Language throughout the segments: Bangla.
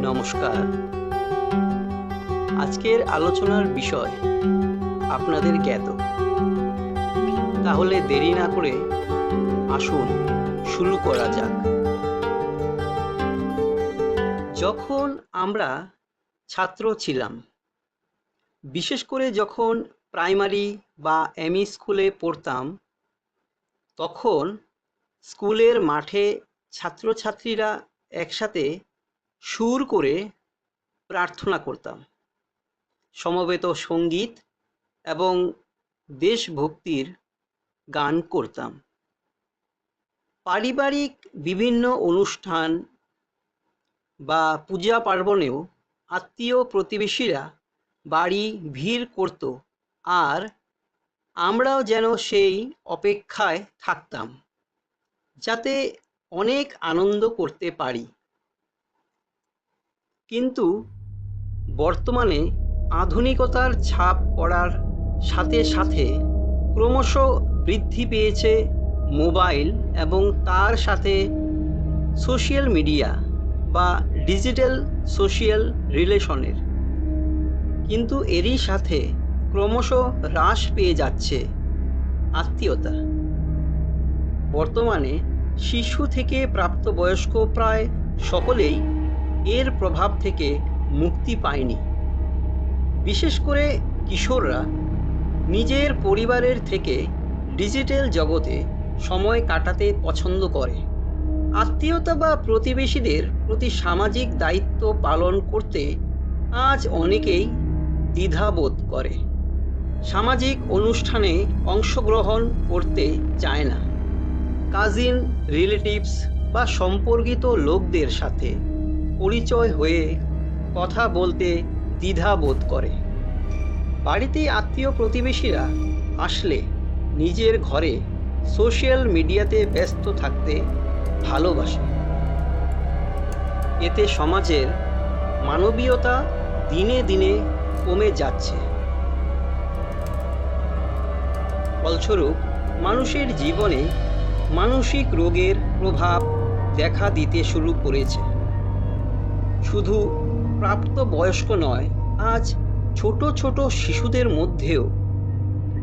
নমস্কার। আজকের আলোচনার বিষয় আপনাদের জ্ঞাত। তাহলে দেরি না করে আসুন শুরু করা যাক। যখন আমরা ছাত্র ছিলাম, বিশেষ করে যখন প্রাইমারি বা এমই স্কুলে পড়তাম, তখন স্কুলের মাঠে ছাত্রছাত্রীরা একসাথে সুর করে প্রার্থনা করতাম। সমবেত সংগীত এবং দেশভক্তির গান করতাম। পারিবারিক বিভিন্ন অনুষ্ঠান বা পূজা পার্বণেও আত্মীয় প্রতিবেশীরা বাড়ি ভিড় করত আর আমরাও যেন সেই অপেক্ষায় থাকতাম, যাতে অনেক আনন্দ করতে পারি। কিন্তু বর্তমানে আধুনিকতার ছাপ পড়ার সাথে সাথে ক্রমশ বৃদ্ধি পেয়েছে মোবাইল এবং তার সাথে সোশ্যাল মিডিয়া বা ডিজিটাল সোশ্যাল রিলেশনের। কিন্তু এরই সাথে ক্রমশ হ্রাস পেয়ে যাচ্ছে আত্মীয়তা। বর্তমানে শিশু থেকে প্রাপ্তবয়স্ক প্রায় সকলেই এর প্রভাব থেকে মুক্তি পায়নি। বিশেষ করে কিশোররা নিজের পরিবারের থেকে ডিজিটাল জগতে সময় কাটাতে পছন্দ করে। আত্মীয়তা বা প্রতিবেশীদের প্রতি সামাজিক দায়িত্ব পালন করতে আজ অনেকেই দ্বিধাবোধ করে। সামাজিক অনুষ্ঠানে অংশগ্রহণ করতে চায় না। কাজিন, রিলেটিভস বা সম্পর্কিত লোকদের সাথে পরিচয় হয়ে কথা বলতে দ্বিধা বোধ করে। বাড়িতে আত্মীয় প্রতিবেশীরা আসলে নিজের ঘরে সোশ্যাল মিডিয়াতে ব্যস্ত থাকতে ভালোবাসে। এতে সমাজের মানবীয়তা দিনে দিনে কমে যাচ্ছে। ফলস্বরূপ, মানুষের জীবনে মানসিক রোগের প্রভাব দেখা দিতে শুরু করেছে। শুধু প্রাপ্ত বয়স্ক নয়, আজ ছোট ছোট শিশুদের মধ্যেও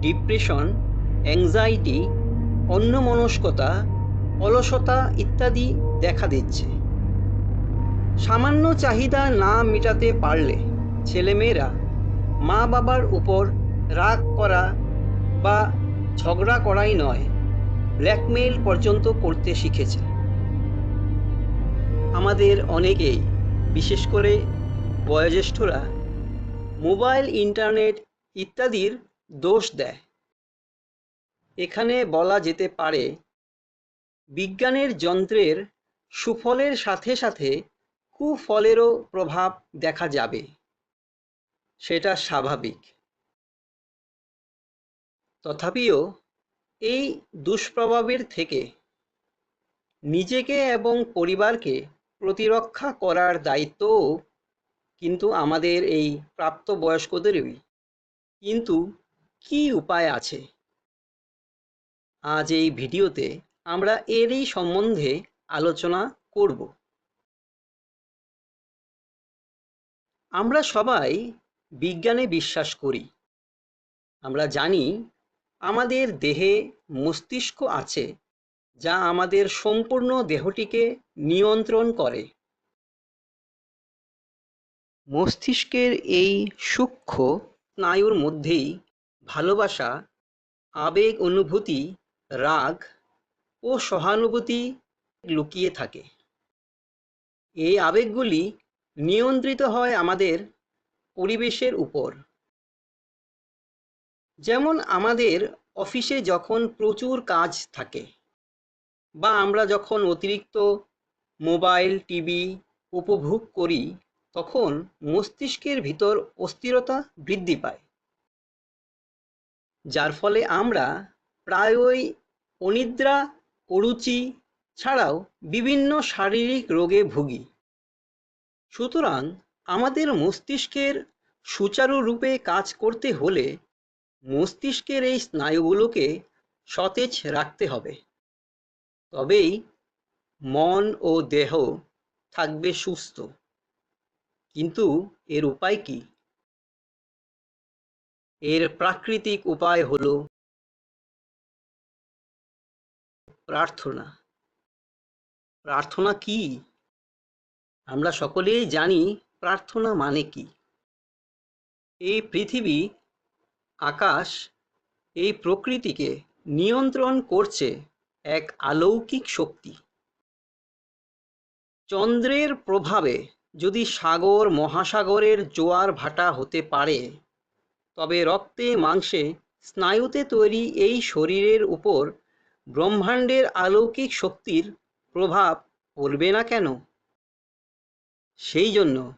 ডিপ্রেশন, অ্যাংজাইটি, অন্যমনস্কতা, অলসতা ইত্যাদি দেখা দিচ্ছে। সামান্য চাহিদা না মেটাতে পারলে ছেলেমেয়েরা মা বাবার উপর রাগ করা বা ঝগড়া করাই নয়, ব্ল্যাকমেইল পর্যন্ত করতে শিখেছে। আমাদের অনেকেই বিশেষ করে বয়োজ্যেষ্ঠরা মোবাইল, ইন্টারনেট ইত্যাদির দোষ দেয়। এখানে বলা যেতে পারে, বিজ্ঞানের যন্ত্রের সুফলের সাথে সাথে কুফলেরও প্রভাব দেখা যাবে। সেটা স্বাভাবিক। তথাপিও এই দুষ্প্রভাবের থেকে নিজেকে এবং পরিবারকে প্রতিরক্ষা করার দায়িত্বও কিন্তু আমাদের এই প্রাপ্তবয়স্কদেরই। কিন্তু কি উপায় আছে? আজ এই ভিডিওতে আমরা এরই সম্বন্ধে আলোচনা করব। আমরা সবাই বিজ্ঞানে বিশ্বাস করি। আমরা জানি আমাদের দেহে মস্তিষ্ক আছে যা আমাদের সম্পূর্ণ দেহটিকে নিয়ন্ত্রণ করে। মস্তিষ্কের এই সূক্ষ্ম স্নায়ুর মধ্যেই ভালোবাসা, আবেগ অনুভূতি, রাগ ও সহানুভূতি লুকিয়ে থাকে। এই আবেগগুলি নিয়ন্ত্রিত হয় আমাদের পরিবেশের উপর। যেমন আমাদের অফিসে যখন প্রচুর কাজ থাকে বা আমরা যখন অতিরিক্ত মোবাইল, টিভি উপভোগ করি, তখন মস্তিষ্কের ভিতর অস্থিরতা বৃদ্ধি পায়। যার ফলে আমরা প্রায়ই অনিদ্রা, অরুচি ছাড়াও বিভিন্ন শারীরিক রোগে ভুগি। সুতরাং আমাদের মস্তিষ্কের সুচারুরূপে কাজ করতে হলে মস্তিষ্কের এই স্নায়ুগুলোকে সতেজ রাখতে হবে। তবেই মন ও দেহ থাকবে সুস্থ। কিন্তু এর উপায় কি? এর প্রাকৃতিক উপায় হল প্রার্থনা। প্রার্থনা কি? আমরা সকলেই জানি প্রার্থনা মানে কি। এই পৃথিবী, আকাশ, এই প্রকৃতিকে নিয়ন্ত্রণ করছে এক অলৌকিক শক্তি। চন্দ্রের প্রভাবে যদি সাগর মহাসাগরের জোয়ার ভাটা হতে পারে, তবে রক্তে মাংসে স্নায়ুতে তৈরি এই শরীরের উপর ব্রহ্মাণ্ডের অলৌকিক শক্তির প্রভাব পড়বে না কেন? সেই জন্য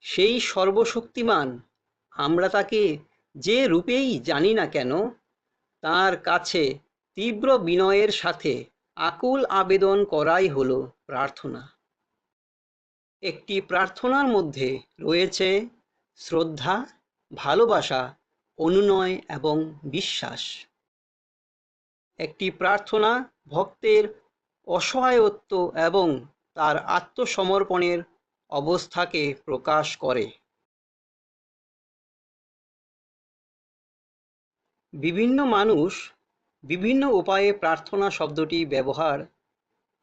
সেই সর্বশক্তিমান আমরা তাকে যে রূপেই জানি না কেন, তার কাছে তীব্র বিনয়ের সাথে আকুল আবেদন করাই হলো প্রার্থনা। একটি প্রার্থনার মধ্যে রয়েছে শ্রদ্ধা, ভালোবাসা, অনুনয় এবং বিশ্বাস। একটি প্রার্থনা ভক্তের অসহায়ত্ব এবং তার আত্মসমর্পণের অবস্থাকে প্রকাশ করে। বিভিন্ন মানুষ বিভিন্ন উপায়ে প্রার্থনা শব্দটি ব্যবহার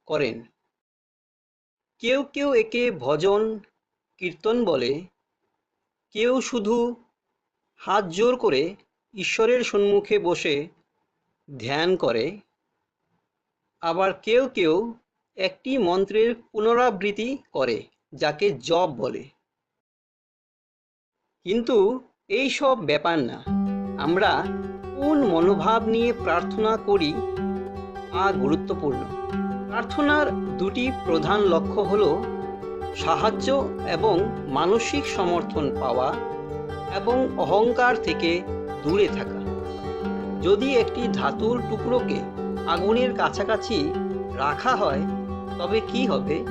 করেন। কেউ কেউ একে ভজন, কীর্তন বলে। কেউ শুধু হাত জোর করে ঈশ্বরের সম্মুখে বসে ধ্যান করে। আবার কেউ কেউ একটি মন্ত্রের পুনরাবৃত্তি করে, যাকে জপ বলে। কিন্তু এই সব ব্যাপার না। আমরা কোন মনোভাব নিয়ে প্রার্থনা করি আর গুরুত্বপূর্ণ। প্রার্থনার দুটি প্রধান লক্ষ্য হল সাহায্য এবং মানসিক সমর্থন পাওয়া এবং অহংকার থেকে দূরে থাকা। যদি একটি ধাতুর টুকরোকে আগুনের কাছাকাছি রাখা হয়, তবে কি হবে?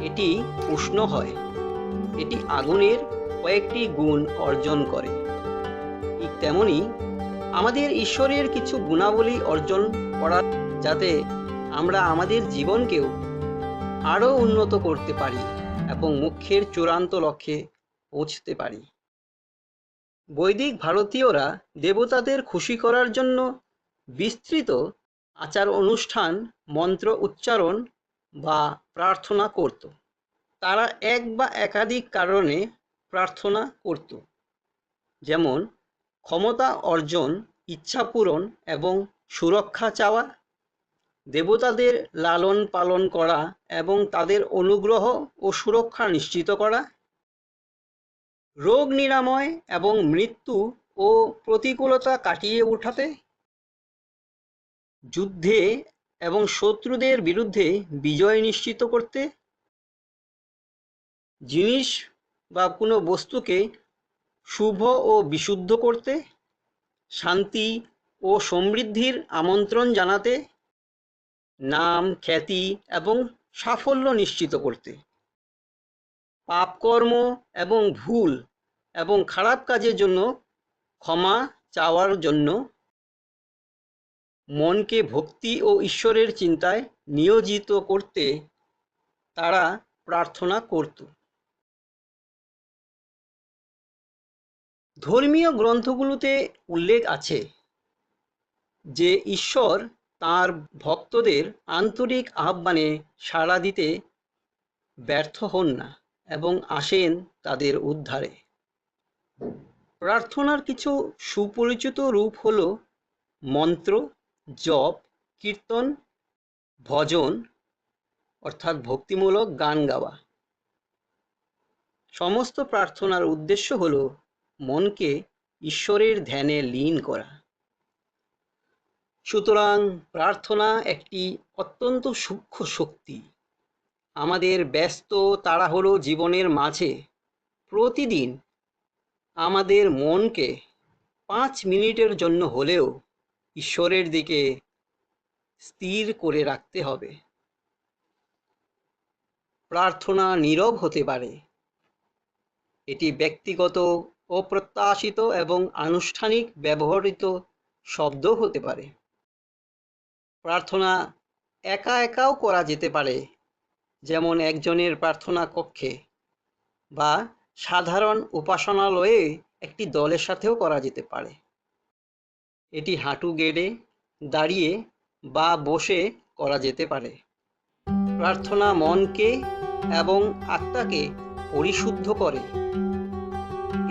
এটি উষ্ণ হয়। এটি আগুনের কয়েকটি গুণ অর্জন করে। ঠিক তেমনি আমাদের ঈশ্বরের কিছু গুণাবলী অর্জন করা যাতে আমরা আমাদের জীবনকেও আরও উন্নত করতে পারি এবং মুখ্যের চূড়ান্ত লক্ষ্যে পৌঁছতে পারি। বৈদিক ভারতীয়রা দেবতাদের খুশি করার জন্য বিস্তৃত আচার অনুষ্ঠান, মন্ত্র উচ্চারণ বা প্রার্থনা করত। তারা এক বা একাধিক কারণে প্রার্থনা করত। যেমন ক্ষমতা অর্জন, ইচ্ছা পূরণ এবং সুরক্ষা চাওয়া দেবতাদের লালন পালন করা এবং তাদের অনুগ্রহ ও সুরক্ষা নিশ্চিত করা, রোগ নিরাময় এবং মৃত্যু ও প্রতিকূলতা কাটিয়ে উঠাতে, যুদ্ধে এবং শত্রুদের বিরুদ্ধে বিজয় নিশ্চিত করতে, জিনিস বা কোনো বস্তুকে শুভ ও বিশুদ্ধ করতে, শান্তি ও সমৃদ্ধির আমন্ত্রণ জানাতে নাম, খ্যাতি এবং সাফল্য নিশ্চিত করতে। পাপকর্ম এবং ভুল এবং খারাপ কাজের জন্য ক্ষমা চাওয়ার জন্য মনকে ভক্তি ও ঈশ্বরের চিন্তায় নিয়োজিত করতে তারা প্রার্থনা করত। ধর্মীয় গ্রন্থগুলোতে উল্লেখ আছে যে ঈশ্বর তার ভক্তদের আন্তরিক আহ্বানে সাড়া দিতে ব্যর্থ হন না এবং আসেন তাদের উদ্ধারে। প্রার্থনার কিছু সুপরিচিত রূপ হল মন্ত্র, জপ, কীর্তন, ভজন, অর্থাৎ ভক্তিমূলক গান গাওয়া। সমস্ত প্রার্থনার উদ্দেশ্য হল মনকে ঈশ্বরের ধ্যানে লীন করা। সুতরাং প্রার্থনা একটি অত্যন্ত সূক্ষ্ম শক্তি। আমাদের ব্যস্ত, তাড়াহুড়ো জীবনের মাঝে প্রতিদিন আমাদের মনকে পাঁচ মিনিটের জন্য হলেও ঈশ্বরের দিকে স্থির করে রাখতে হবে। প্রার্থনা নীরব হতে পারে। এটি ব্যক্তিগত, অপ্রত্যাশিত এবং আনুষ্ঠানিক ব্যবহৃত শব্দ হতে পারে। প্রার্থনা একা একাও করা যেতে পারে, যেমন একজনের প্রার্থনা কক্ষে বা সাধারণ উপাসনালয়ে একটি দলের সাথেও করা যেতে পারে। এটি হাঁটু গেড়ে, দাঁড়িয়ে বা বসে করা যেতে পারে। প্রার্থনা মনকে এবং আত্মাকে পরিশুদ্ধ করে।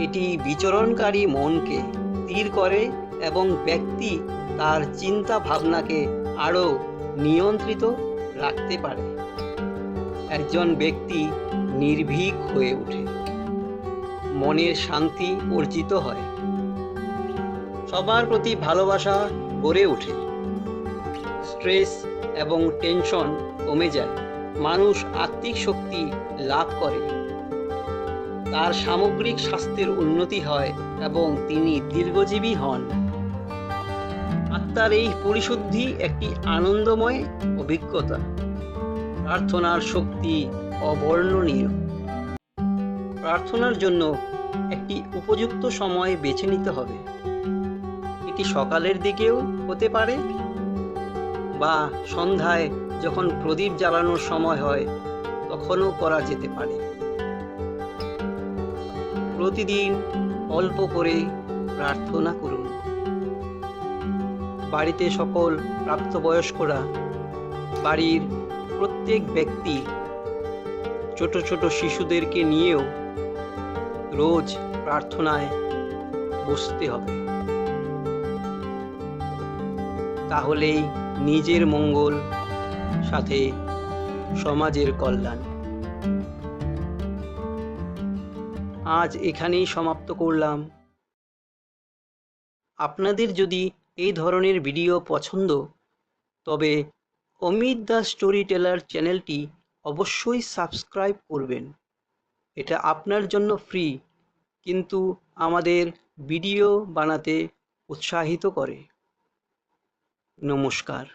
এটি বিচরণকারী মনকে স্থির করে এবং ব্যক্তি তার চিন্তা ভাবনাকে আরও নিয়ন্ত্রিত রাখতে পারে। একজন ব্যক্তি নির্ভীক হয়ে ওঠে। মনের শান্তি অর্জিত হয়। সবার প্রতি ভালোবাসা গড়ে ওঠে। স্ট্রেস এবং টেনশন কমে যায়। মানুষ আত্মিক শক্তি লাভ করে। তার সামগ্রিক স্বাস্থ্যের উন্নতি হয় এবং তিনি দীর্ঘজীবী হন। আত্মার এই পরিশুদ্ধি একটি আনন্দময় অভিজ্ঞতা। প্রার্থনার শক্তি অবর্ণনীয়। প্রার্থনার জন্য একটি উপযুক্ত সময় বেছে নিতে হবে। এটি সকালের দিকেও হতে পারে বা সন্ধ্যায় যখন প্রদীপ জ্বালানোর সময় হয়, তখনও করা যেতে পারে। প্রতিদিন অল্প করে প্রার্থনা করুন। বাড়িতে সকল প্রাপ্তবয়স্করা, বাড়ির প্রত্যেক ব্যক্তি ছোট ছোট শিশুদেরকে নিয়েও রোজ প্রার্থনায় বসতে হবে। তাহলেই নিজের মঙ্গল, সাথে সমাজের কল্যাণ। আজ এখানেই সমাপ্ত করলাম। আপনাদের যদি এই ধরনের ভিডিও পছন্দ? তবে অমিত দ্য স্টোরি টেলার চ্যানেলটি অবশ্যই সাবস্ক্রাইব করবেন। এটা আপনার জন্য ফ্রি, কিন্তু আমাদের ভিডিও বানাতে উৎসাহিত করে। নমস্কার।